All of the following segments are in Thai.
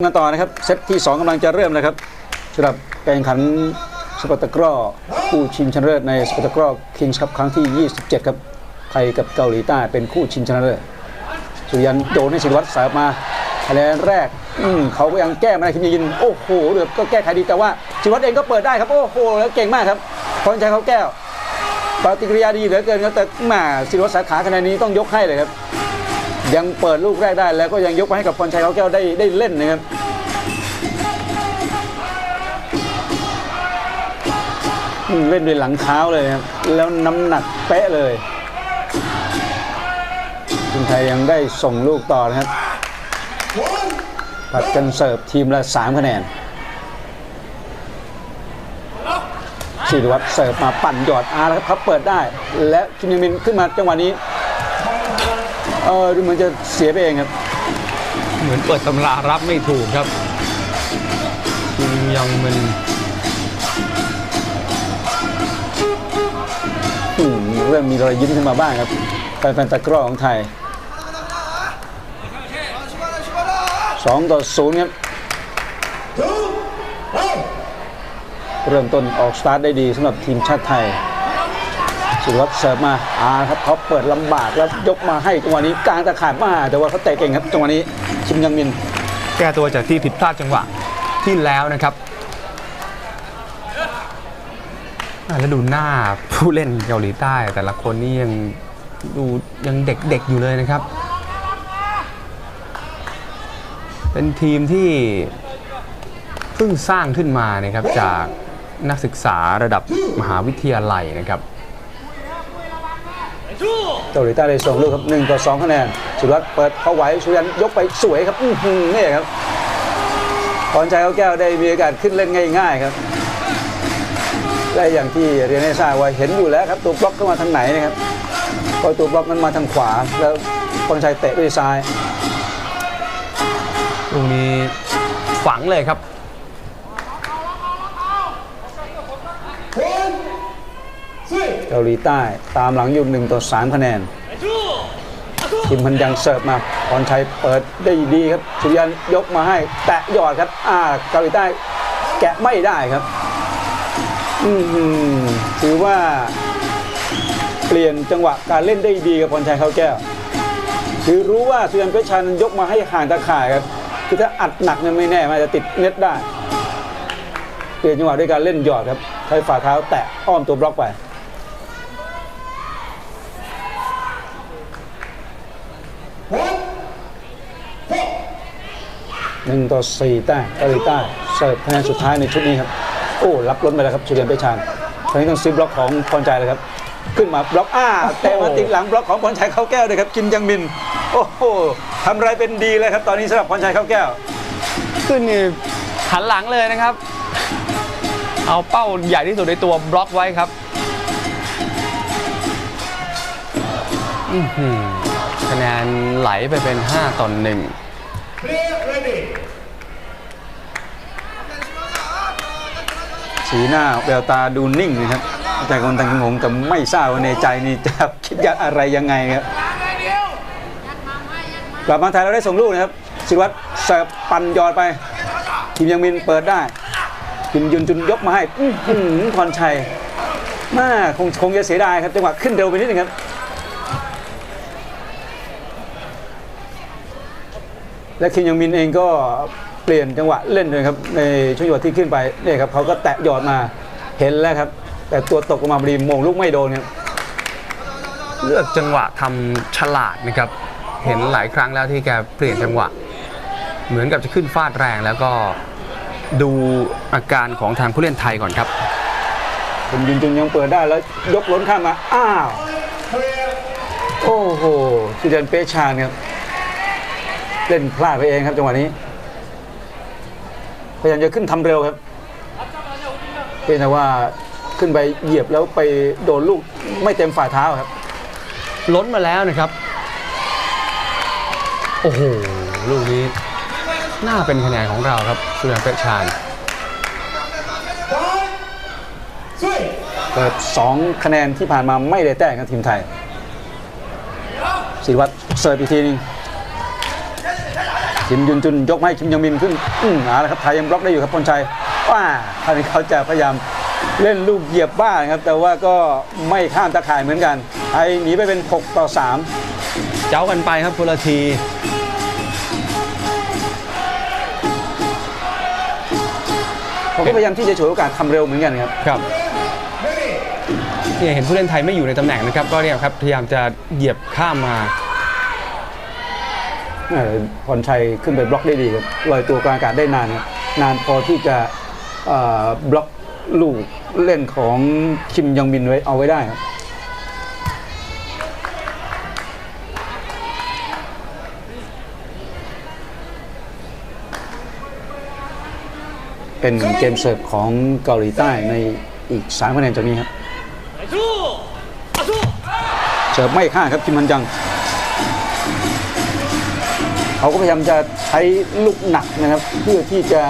กันต่อนะครับเซตที่ 2กำลังจะเริ่มนะครับสำหรับการแข่งขันสปอร์ตกรอคู่ชิงชนะเลิศในสปอร์ตกรอคิงส์ครับครั้งที่ 27 ครับไทยกับเกาหลีใต้เป็นคู่ชิงชนะเลิศสุริยันโยนให้ศิวัตรสาบมาคะแนนแรกอืเขาก็ยังแก้ไม่ได้คิมยินโอ้โหเดือบก็แก้ไขดีแต่ว่าศิวัตรเองก็เปิดได้ครับโอ้โหแล้วเก่งมากครับพรชัยเขาแก้วปฏิกิริยาดีเหลือเกินครับแต่แหมาศิริวัตรสาขาคะแนนนี้ต้องยกให้เลยครับ ยังเปิดลูกแรกได้แล้วก็ยังยกมาให้กับพรชัยเขาแก้วได้ได้เล่นนะครับเล่นด้วยหลังเท้าเลยครับแล้วน้ำหนักเป๊ะเลยทีมไทยยังได้ส่งลูกต่อนะครับผัดกันเสิร์ฟทีมละ3คะแนนศิริวัตรเสิร์ฟมาปั่นหยอดอาร์แล้วครับเขาเปิดได้ และคิมยังมินขึ้นมาจังหวะนี้ เออดูเหมือนจะเสียไปเองครับ เหมือนเปิดตำรารับไม่ถูกครับคิมยองมันอืมเริ่มมีรอยยิ้มขึ้นมาบ้างครับแฟนๆตะกร้อของไทยสองต่อศูนย์ครับเริ่มต้นออกสตาร์ทได้ดีสำหรับทีมชาติไทย สุวัตเสิร์ฟมาอาครับเขาเปิดลำบากแล้วยกมาให้จังหวะนี้กลางตะข่ายมาแต่ว่าเขาเตะเก่งครับจังหวะนี้ชิมยังมิน แก้ตัวจากที่ผิดพลาดจังหวะที่แล้วนะครับแล้วดูหน้าผู้เล่นเกาหลีใต้ แต่ละคนนี่ยังดูยังเด็กๆอยู่เลยนะครับ เป็นทีมที่เพิ่งสร้างขึ้นมานะครับจากนักศึกษาระดับมหาวิทยาลัยนะครับ เกาหลีใต้ได้ส่งลูกครับหนึ่งต่อสองคะแนนสุวัตเปิดเข้าไว้สุยันยกไปสวยครับอื้อหือนี่ครับพรชัยเขาแก้วได้มีโอกาสขึ้นเล่นง่าย ๆครับและอย่างที่เรียนให้ทราบว่าเห็นอยู่แล้วครับตัวบล็อกเข้ามาทางไหนนะครับพอตัวบล็อกนั้นมาทางขวา แล้วพรชัยเตะด้วยซ้ายตรงนี้ฝังเลยครับ เกาหลีใต้ตามหลังอยู่หนึ่งต่อสามคะแนนทีมพันยังเสิร์ฟมาพรชัยเปิดได้ดีครับ สุริยันยกมาให้ แตะหยอดครับ อ่าเกาหลีใต้แกะไม่ได้ครับ อือหือถือว่า เปลี่ยนจังหวะการเล่นได้ดีกับพรชัยเขาแก้ว คือรู้ว่าสุริยันเพชรชันยกมาให้ห่างตาข่ายครับ คือถ้าอัดหนักเนี่ยไม่แน่มันจจะติดเน็ตได้ เปลี่ยนจังหวะด้วยการเล่นหยอดครับ ใช้ฝ่าเท้าแตะอ้อมตัวบล็อกไป หนึ่งต่อสี่แต้มเกาหลีใต้เสิร์ฟคะแนนสุดท้ายในชุดนี้ครับโอ้รับล้นไปแล้วครับสุริยันไปชานตอนนี้ต้องซื้อบล็อกของพรใจเลยครับ ขึ้นมาบล็อกอ้าแต่มาติดหลังบล็อกของพรชัยเข้าแก้วเลยครับกินยังมิน โอ้โหทำไรเป็นดีเลยครับ ตอนนี้สำหรับพรชัยเข้าแก้ว ขึ้นนี่หันหลังเลยนะครับ เอาเป้าใหญ่ที่สุดในตัวบล็อกไว้ครับคะแนนไหลไปเป็น 5ต่อ1 สีหน้าแววตาดูนิ่งนะครับแต่คนต่างงงแต่ไม่ทราบว่าในใจนี่จะคิดอยากอะไรยังไงครับกลับมาไทยเราได้ส่งลูกนะครับศิวัตรเสิร์ฟปั่นยอดไปทีมยังมินเปิดได้ทีมยุนจุนยกมาให้อื้อหือพรชัยน่าคงคงจะเสียดายครับจังหวะขึ้นเร็วไปนิดนึงครับและคิมยังมินเองก็ ปลี่ยนจังหวะเล่นเลยครับในช่วงจังหวะที่ขึ้นไปเนี่ยครับเขาก็แตะหยอดมาเห็นแล้วครับ แต่ตัวตกลงมาพอดีโมงลูกไม่โดนครับเลือกจังหวะทำฉลาดนะครับ เห็นหลายครั้งแล้วที่แกเปลี่ยนจังหวะ เหมือนกับจะขึ้นฟาดแรงแล้วก็ดูอาการของทางผู้เล่นไทยก่อนครับผมยุนจุนยังเปิดได้แล้วยกล้นข้ามมา อ้าว โอ้โหสุเดนเปชานครับเล่นพลาดไปเองครับจังหวะนี้ พยายามจะขึ้นทำเร็วครับเพียงแต่ว่าขึ้นไปเหยียบแล้วไปโดนลูกไม่เต็มฝ่าเท้าครับ ล้นมาแล้วนะครับ โอ้โห ลูกนี้ น่าเป็นคะแนนของเราครับสุริยันเพชรชาญเปิด2คะแนนที่ผ่านมาไม่ได้แต้มกับทีมไทยศิริวัตรเสิร์ฟอีกทีหนึง คิมยุนจุนยกมาให้คิมยองมินขึ้นอืมเอาละครับไทยยังบล็อกได้อยู่ครับพลชัยว้าคราวนี้เขาจะพยายามเล่นลูกเหยียบบ้างครับ แต่ว่าก็ไม่ข้ามตะข่ายเหมือนกันไทยหนีไปเป็น 6 ต่อ 3 เจ้ากันไปครับคนละทีผมก็พยายามที่จะฉวยโอกาสทำเร็วเหมือนกันครับครับเนี่ยเห็นผู้เล่นไทยไม่อยู่ในตำแหน่งนะครับ ก็เนี่ยครับพยายามจะเหยียบข้ามมาเอ่อ พรชัยขึ้นไปบล็อกได้ดีครับลอยตัวกลางอากาศได้นานนานพอที่จะอ่อบล็อกลูกเล่นของคิมยองมินไว้เอาไว้ได้ครับเป็นเกมเสิร์ฟของเกาหลีใต้ในอีก3คะแนนจากนี้ครับเสิร์ฟไม่ข้างครับคิมฮันจัง เขาก็พยายามจะใช้ลูกหนักนะครับ เพื่อที่จะ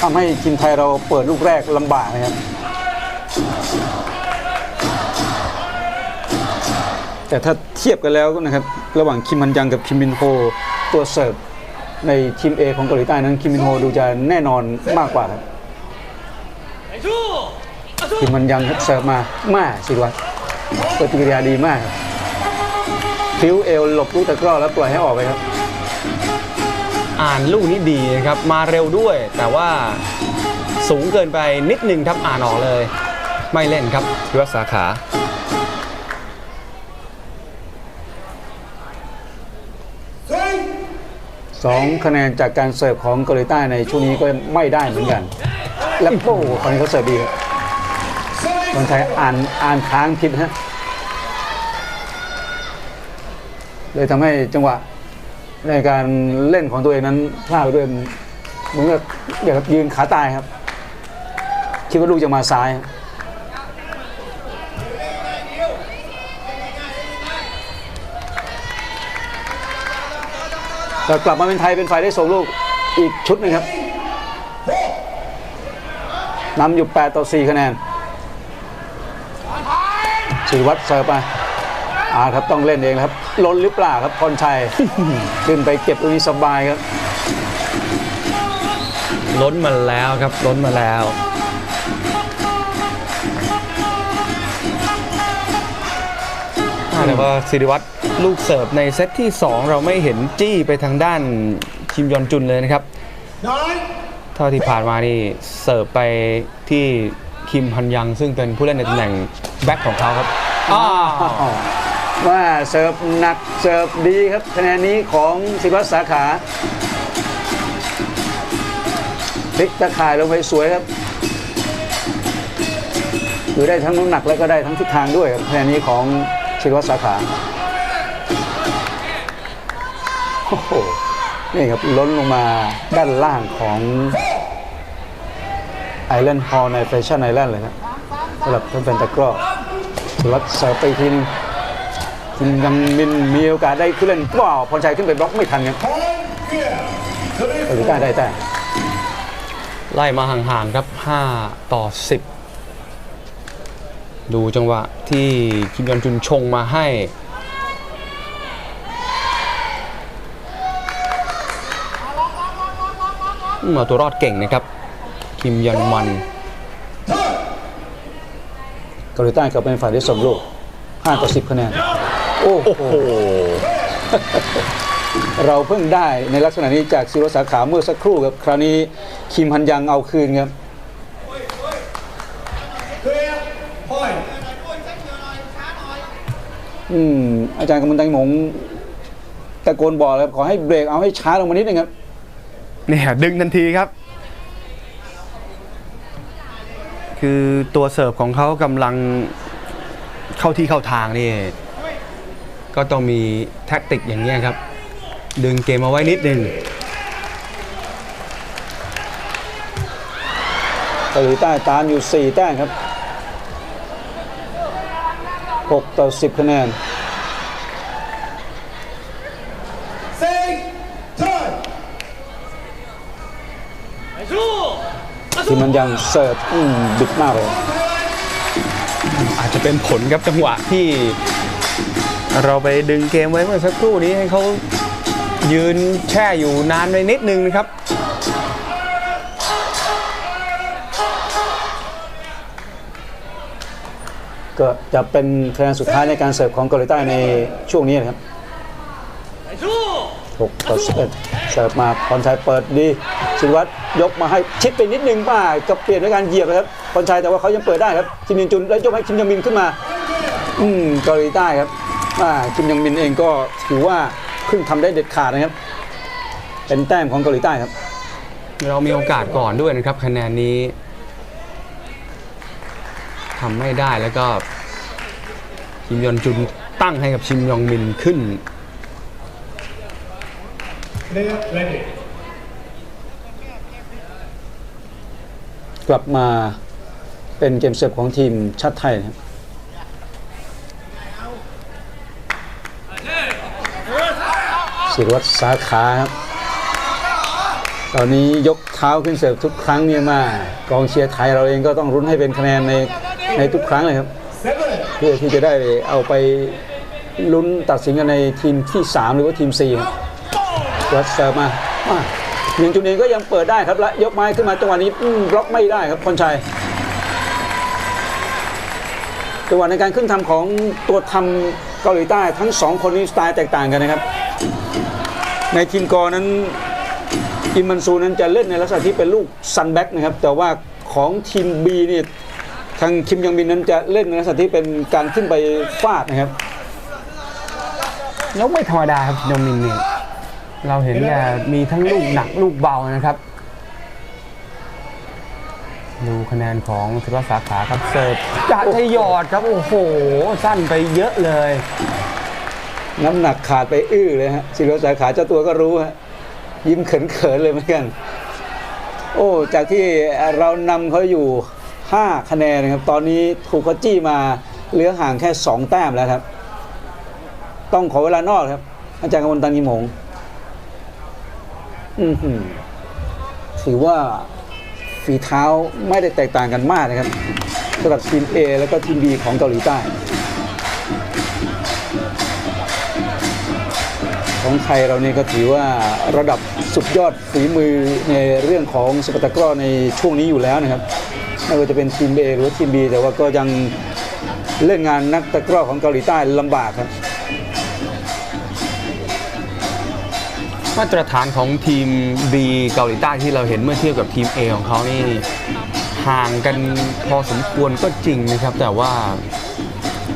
ทำให้ทีมไทยเราเปิดลูกแรกลำบากนะครับ แต่ถ้าเทียบกันแล้วนะครับ ระหว่างคิมมันยังกับคิมมินโฮตัวเสิร์ฟในทีม A ของเกาหลีใต้นั้นคิมมินโฮดูจะแน่นอนมากกว่าครับคิมมันยังเสิร์ฟมามาสิวัตรปฏิกิริยาดีมากพลิ้วเอวหลบลูกตะกร้อแล้วปล่อยให้ออกไปครับ อ่านลูกนี้ดีนะครับมาเร็วด้วย แต่ว่าสูงเกินไปนิดนึงครับอ่านออกเลย ไม่เล่นครับพิวัตรสาขาสองคะแนนจากการเสิร์ฟของเกาหลีใต้ในช่วงนี้ก็ไม่ได้เหมือนกัน และโอ้โหคราวนี้เขาเสิร์ฟดีครับคนไทยอ่านอ่านค้างผิดฮะเลยทำให้จังหวะ ในการเล่นของตัวเองนั้นพลาดไปด้วยเหมือนกับเดี๋ยวครับยืนขาตายครับ คิดว่าลูกจะมาซ้ายแต่กลับมาเป็นไทยเป็นฝ่ายได้ส่งลูกอีกชุดหนึ่งครับนำอยู่ 8 ต่อ 4 คะแนนศิวัตรเสิร์ฟมาอ่าครับต้องเล่นเองครับ ล้นหรือเปล่าครับพรชัย ขึ้นไปเก็บตรงนี้สบายครับ ล้นมาแล้วครับ ล้นมาแล้วอ่าแต่ว่าสิริวัตรลูกเสิร์ฟในเซตที่ 2 เราไม่เห็นจี้ไปทางด้านคิมยอนจุนเลยนะครับเท่าที่ผ่านมานี่เสิร์ฟไปที่คิมฮันยังซึ่งเป็นผู้เล่นในตำแหน่งแบ็คของเขาครับอ้าว ว่าเสิร์ฟหนักเสิร์ฟดีครับคะแนนนี้ของศิวัตสาขาพลิกตะข่ายลงไปสวยครับคือได้ทั้งน้ำหนักแล้วก็ได้ทั้งทิศทางด้วยครับคะแนนนี้ของศิวัตสาขาโอ้โหนี่ครับล้นลงมาด้านล่างของไอแลนด์ฮอลในแฟชั่นไอแลนด์เลยครับสำหรับท่านแฟนตะกร้อศิริวัตเสิร์ฟไปทีนึง คิมยังมินมีโอกาสได้ขึ้นเล่นว้าวพรชัยขึ้นไปบล็อกไม่ทันครับเกาหลีใต้ได้แต่ไล่มาห่างๆครับ 5 ต่อ 10 ดูจังหวะที่คิมยอนจุนชงมาให้ มาตัวรอดเก่งนะครับ คิมยอนมันเกาหลีใต้กลับเป็นฝ่ายที่สมลูก5ต่อ 10 คะแนน โอ้โห เราเพิ่งได้ในลักษณะนี้จากศิรสาขาเมื่อสักครู่ครับ คราวนี้คิมฮันยังเอาคืนครับ อืม อาจารย์กำมลตังหมงตะโกนบอกเลยขอให้เบรกเอาให้ช้าลงมานิดนึงครับ เนี่ยดึงทันทีครับ คือตัวเสิร์ฟของเขากำลังเข้าที่เข้าทางนี่ ก็ต้องมีแท็กติกอย่างนี้ยครับ ดึงเกมเอาไว้นิดนึงเกาหลีใต้ตามอยู่ 4 แต้มครับ 6 ต่อ 10 คะแนนที่มันยังเสิร์ฟอืมบิดมากเลย อาจจะเป็นผลครับจังหวะที่ เราไปดึงเกมไว้เมื่อสักครู่นี้ให้เขายืนแช่อยู่นานไปนิดนึงนะครับก็จะเป็นคะแนนสุดท้ายในการเสิร์ฟของเกาหลีใต้ในช่วงนี้นะครับ6ต่อ11เสิร์ฟมาพรชัยเปิดดีศิริวัตรยกมาให้ชิดไปนิดนึงป้าก็เปลี่ยนด้วยการเหยียบนะครับพรชัยแต่ว่าเขายังเปิดได้ครับคิมยินจุนแล้วยกให้คิมยองมินขึ้นมา อืมเกาหลีใต้ครับ คิมยองมินเองก็ถือว่าเพิ่งทำได้เด็ดขาดนะครับ เป็นแต้มของเกาหลีใต้ครับ เรามีโอกาสก่อนด้วยนะครับ คะแนนนี้ทำไม่ได้แล้วก็คิมยอนจุนตั้งให้กับชิมยองมินขึ้นกลับมาเป็นเกมเสิร์ฟของทีมชาติไทยนะครับ ศิรวัตรสาขาครับ ตอนนี้ยกเท้าขึ้นเสิร์ฟทุกครั้งเนี่ยมากองเชียร์ไทยเราเองก็ต้องรุ้นให้เป็นคะแนนในในทุกครั้งเลยครับ เพื่อที่จะได้เอาไปลุ้นตัดสินกันในทีมที่ 3 หรือว่าทีม4ครับวัดเสิร์ฟมามาหนึ่งจุดเองก็ยังเปิดได้ครับและยกไม้ขึ้นมาจังหวะนี้บล็อกไม่ได้ครับพรชัยจังหวะในการขึ้นทำของตัวทำเกาหลีใต้ทั้งสองคนนี้สไตล์แตกต่างกันนะครับ ในทีมกอนั้นอิมมันซูนั้นจะเล่นในลักษณะที่เป็นลูกซันแบ็กนะครับ แต่ว่าของทีม B นี่ทางคิมยองมินนั้นจะเล่นในลักษณะที่เป็นการขึ้นไปฟาดนะครับแล้วไม่ธรรมดาครับยองมินนี่เราเห็นแกมีทั้งลูกหนักลูกเบานะครับ ดูคะแนนของศิริวัตรสาขาครับเสิร์ฟจะทยอดครับ โอ้โห สั้นไปเยอะเลย น้ำหนักขาดไปอื้อเลยฮะศิริวัตรสาขาเจ้าตัวก็รู้ฮะยิ้มเขินๆเลยเหมือนกัน โอ้ จากที่เรานำเขาอยู่ 5 คะแนนนะครับ ตอนนี้ถูกเขาจี้มาเหลือห่างแค่ 2 แต้มแล้วครับ ต้องขอเวลานอกครับ อาจารย์กมลตันกิมงอือหือถือว่าฝีเท้าไม่ได้แตกต่างกันมากนะครับสำหรับทีม A แล้วก็ทีม B ของเกาหลีใต้ ของไทยเราเนี่ยก็ถือว่าระดับสุดยอดฝีมือในเรื่องของสปาร์ตากรอในช่วงนี้อยู่แล้วนะครับไม่ว่าจะเป็นทีม A หรือทีม B แต่ว่าก็ยังเล่นงานนักตะกร้อของเกาหลีใต้ลำบากครับมาตรฐานของทีม B เกาหลีใต้ที่เราเห็นเมื่อเทียบกับทีม A ของเขานี่ห่างกันพอสมควรก็จริงนะครับ แต่ว่า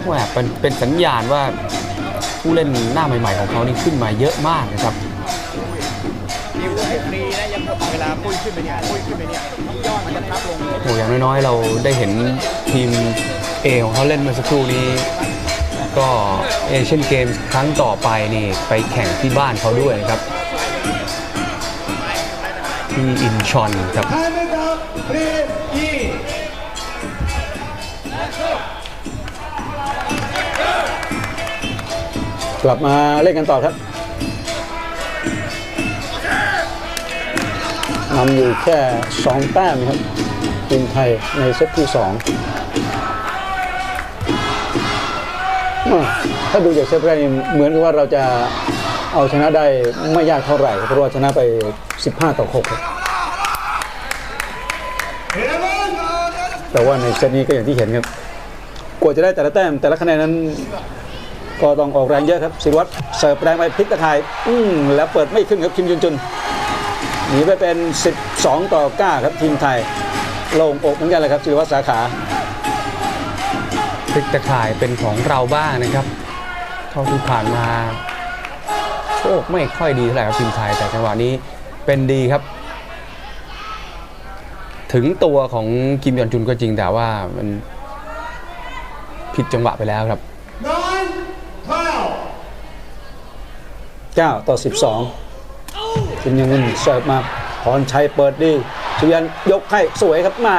แหมเป็นเป็นสัญญาณว่า ผู้เล่นหน้าใหม่ ๆ ของเขานี่ขึ้นมาเยอะมากนะครับนิ้วให้ฟรีนะยังเวลาปุ้ยขึ้นไปเนี่ยปุ้ยขึ้นไปเนี่ยยอดมันจะพับลงโอ้อย่างน้อยๆ เราได้เห็นทีม A ของเขาเล่นเมื่อสักครู่นี้ ก็เอเชียนเกมส์ครั้งต่อไปนี่ไปแข่งที่บ้านเขาด้วยนะครับที่อินชอนครับ กลับมาเล่นกันต่อครับนำอยู่แค่ 2 แต้มครับทีมไทยในเซตที่2อะถ้าดูจากเซตแรกเหมือนกับว่าเราจะเอาชนะได้ไม่ยากเท่าไหร่ เพราะว่าชนะไป 15 ต่อ 6 ครับ แต่ว่าในเซตนี้ก็อย่างที่เห็นครับ กว่าจะได้แต่ละแต้มแต่ละคะแนนนั้น ก็ต้องออกแรงเยอะครับศิรวัตรเสิร์ฟแรงไปพลิกตะข่ายอืมแล้วเปิดไม่ขึ้นครับคิมยุนจุนหนีไปเป็น 12 ต่อ 9 ครับทีมไทยโล่งอกเหมือนกันเลยครับศิรวัตรสาขาพลิกตะข่ายเป็นของเราบ้างนะครับเท่าที่ผ่านมาโชคไม่ค่อยดีเท่าไหร่ครับทีมไทยแต่จังหวะนี้เป็นดีครับ ถึงตัวของกิมยอนจุนก็จริงแต่ว่ามันผิดจังหวะไปแล้วครับ 9 ต่อ 12คิมยังเงินเสิร์ฟมาพรชัยเปิดดีสุยันยกให้สวยครับมา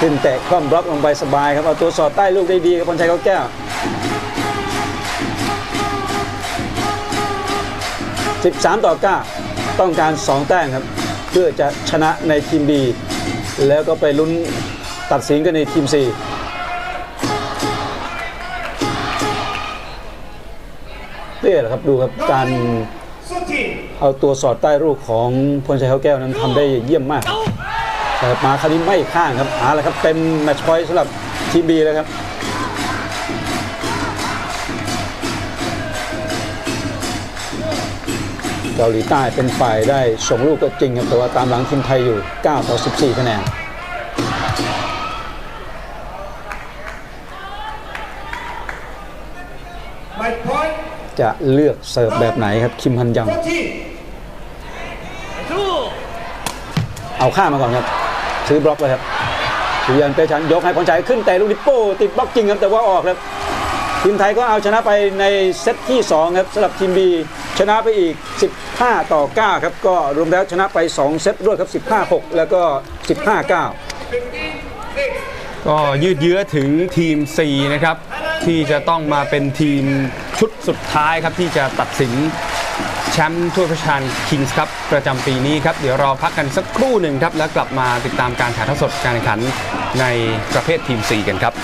ขึ้นแตะคว่ำบล็อกลงไปสบายครับเอาตัวสอดใต้ลูกได้ดีครับพรชัยเขาแก้ว13 ต่อ 9 ต้องการ 2 แต้มครับ เพื่อจะชนะในทีม B แล้วก็ไปลุ้นตัดสินกันในทีม C นี่แหละครับดูครับการเอาตัวสอดใต้รูปของพลชัยเขาแก้วนั้นทำได้เยี่ยมมากแต่มาคราวนี้ไม่ข้างครับหาแล้วครับเป็นแมตช์พอยต์สำหรับทีมบีแล้วครับเกาหลีใต้เป็นฝ่ายได้ส่งลูกก็จริงครับแต่ว่าตามหลังทีมไทยอยู่ 9 ต่อ 14 คะแนน จะเลือกเสิร์ฟแบบไหนครับคิมฮันยัง เอาข้ามาก่อนครับ ซื้อบล็อกเลยครับสุริยันเปชันยกให้พรชัยขึ้นแต่ลูกนิโป้ติดบล็อกจริงครับแต่ว่าออกครับทีมไทยก็เอาชนะไปในเซตที่ 2 ครับสำหรับทีมบีชนะไปอีก 15 ต่อ 9 ครับ ก็รวมแล้วชนะไป 2 เซตรวดครับ 15 6 แล้วก็ 15 9 ก็ยืดเยื้อถึงทีม C นะครับ ที่จะต้องมาเป็นทีม ชุดสุดท้ายครับที่จะตัดสินแชมป์ถ้วยพระชานคิงส์ครับประจำปีนี้ครับ เดี๋ยวรอพักกันสักครู่หนึ่งครับ แล้วกลับมาติดตามการถ่ายทอดสดการแข่งขันในประเภททีม 4 กันครับ